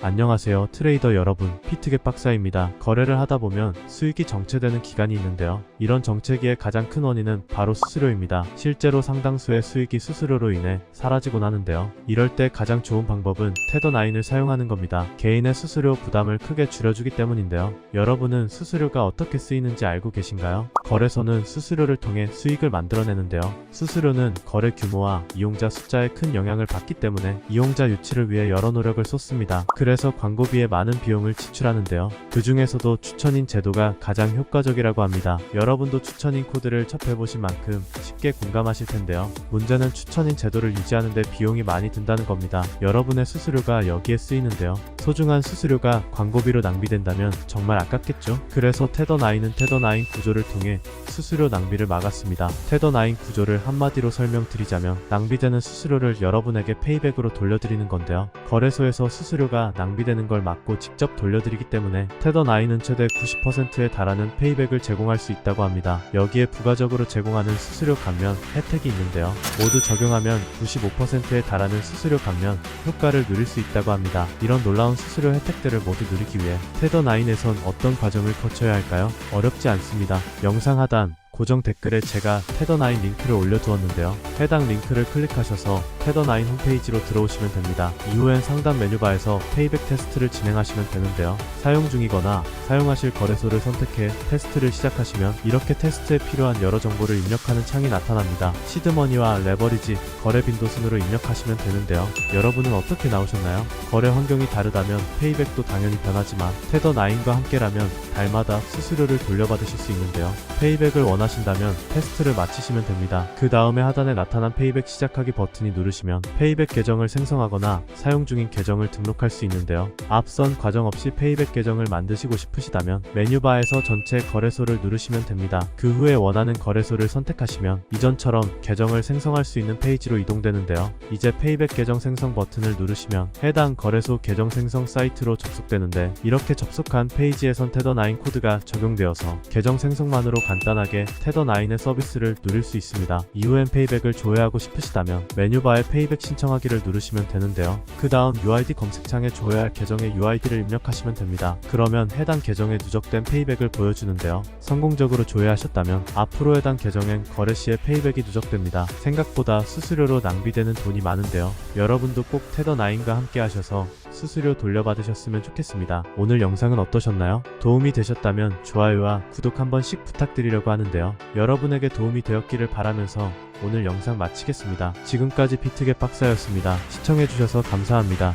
안녕하세요 트레이더 여러분 피트겟 박사입니다. 거래를 하다 보면 수익이 정체되는 기간이 있는데요. 이런 정체기의 가장 큰 원인은 바로 수수료입니다. 실제로 상당수의 수익이 수수료로 인해 사라지곤 하는데요. 이럴 때 가장 좋은 방법은 테더9을 사용하는 겁니다. 개인의 수수료 부담을 크게 줄여주기 때문인데요. 여러분은 수수료가 어떻게 쓰이는지 알고 계신가요? 거래소는 수수료를 통해 수익을 만들어내는데요. 수수료는 거래 규모와 이용자 숫자에 큰 영향을 받기 때문에 이용자 유치를 위해 여러 노력을 쏟습니다. 그래서 광고비에 많은 비용을 지출하는데요. 그 중에서도 추천인 제도가 가장 효과적이라고 합니다. 여러분도 추천인 코드를 접해보신 만큼 쉽게 공감하실 텐데요. 문제는 추천인 제도를 유지하는데 비용이 많이 든다는 겁니다. 여러분의 수수료가 여기에 쓰이는데요. 소중한 수수료가 광고비로 낭비된다면 정말 아깝겠죠? 그래서 테더9은 테더9 구조를 통해 수수료 낭비를 막았습니다. 테더9 구조를 한마디로 설명드리자면 낭비되는 수수료를 여러분에게 페이백으로 돌려드리는 건데요. 거래소에서 수수료가 낭비되는 걸 막고 직접 돌려드리기 때문에 테더9은 최대 90%에 달하는 페이백을 제공할 수 있다고 합니다. 여기에 부가적으로 제공하는 수수료 감면 혜택이 있는데요. 모두 적용하면 95%에 달하는 수수료 감면 효과를 누릴 수 있다고 합니다. 이런 놀라운 수수료 혜택들을 모두 누리기 위해 테더9에선 어떤 과정을 거쳐야 할까요? 어렵지 않습니다. 영상 하단 고정 댓글에 제가 테더9 링크를 올려두었는데요. 해당 링크를 클릭하셔서 테더9 홈페이지로 들어오시면 됩니다. 이후엔 상단 메뉴바에서 페이백 테스트를 진행하시면 되는데요. 사용 중이거나 사용하실 거래소를 선택해 테스트를 시작하시면 이렇게 테스트에 필요한 여러 정보를 입력하는 창이 나타납니다. 시드머니와 레버리지, 거래 빈도 순으로 입력하시면 되는데요. 여러분은 어떻게 나오셨나요? 거래 환경이 다르다면 페이백도 당연히 변하지만 테더9과 함께라면 달마다 수수료를 돌려받으실 수 있는데요. 페이백을 원하 신다면 테스트를 마치시면 됩니다. 그 다음에 하단에 나타난 페이백 시작하기 버튼이 누르시면 페이백 계정을 생성하거나 사용 중인 계정을 등록할 수 있는데요. 앞선 과정 없이 페이백 계정을 만드시고 싶으시다면 메뉴바에서 전체 거래소를 누르시면 됩니다. 그 후에 원하는 거래소를 선택하시면 이전처럼 계정을 생성할 수 있는 페이지로 이동되는데요. 이제 페이백 계정 생성 버튼을 누르시면 해당 거래소 계정 생성 사이트로 접속되는데 이렇게 접속한 페이지에선 테더9 코드가 적용되어서 계정 생성만으로 간단하게 테더9의 서비스를 누릴 수 있습니다. 이후엔 페이백을 조회하고 싶으시다면 메뉴바에 페이백 신청하기를 누르시면 되는데요. 그 다음 UID 검색창에 조회할 계정의 UID를 입력하시면 됩니다. 그러면 해당 계정에 누적된 페이백을 보여주는데요. 성공적으로 조회하셨다면 앞으로 해당 계정엔 거래 시에 페이백이 누적됩니다. 생각보다 수수료로 낭비되는 돈이 많은데요. 여러분도 꼭 테더9과 함께 하셔서 수수료 돌려받으셨으면 좋겠습니다. 오늘 영상은 어떠셨나요? 도움이 되셨다면 좋아요와 구독 한 번씩 부탁드리려고 하는데요. 여러분에게 도움이 되었기를 바라면서 오늘 영상 마치겠습니다. 지금까지 비트겟 박사였습니다. 시청해주셔서 감사합니다.